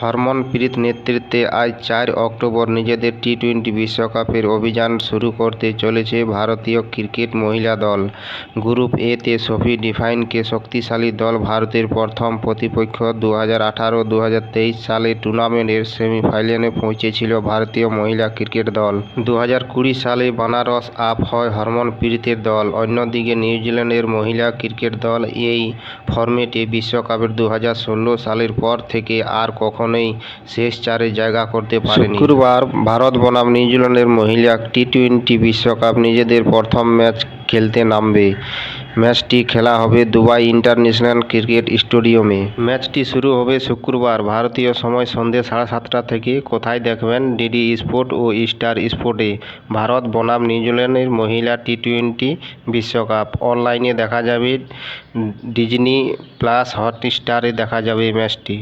হরমনপ্রীত নেতৃত্বে আজ চার অক্টোবর নিজেদের টি টোয়েন্টি বিশ্বকাপের অভিযান শুরু করতে চলেছে ভারতীয় ক্রিকেট মহিলা দল। গ্রুপ এ তে সফি ডিভাইনকে শক্তিশালী দল ভারতের প্রথম প্রতিপক্ষ দু হাজার আঠারো দু হাজার তেইশ সালে টুর্নামেন্টের সেমিফাইনালে পৌঁছেছিল ভারতীয় মহিলা ক্রিকেট দল। দু হাজার কুড়ি সালে বানারস আপ হয় হরমনপ্রীতের দল। অন্যদিকে নিউজিল্যান্ডের মহিলা ক্রিকেট দল এই ফরম্যাটে বিশ্বকাপের দু হাজার ষোলো সালের পর থেকে আর কখনোই শেষ চারে জায়গা করতে পারেনি। শুক্রবার ভারত বনাম নিউজিল্যান্ডের মহিলা টি টোয়েন্টি বিশ্বকাপ নিজেদের প্রথম ম্যাচ খেলতে নামবে। ম্যাচটি খেলা হবে দুবাই ইন্টারন্যাশনাল ক্রিকেট স্টেডিয়ামে। ম্যাচটি শুরু হবে শুক্রবার। ভারতীয় সময় সন্ধে সাড়ে সাতটা থেকে। কোথায় দেখবেন? ডিডি স্পোর্ট ও স্টার স্পোর্টে। ভারত বনাম নিউজিল্যান্ডের মহিলা টি টোয়েন্টি বিশ্বকাপ। অনলাইনে দেখা যাবে। ডিজনি প্লাস হটস্টারে দেখা যাবে ম্যাচটি।